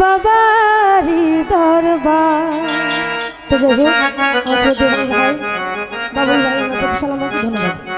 বাবারি দরবার। তো যাই হোক বাবুল ভাই বাবুল ভাই ধন্যবাদ।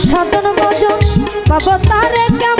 সদন মজন পাবো তারে কেমন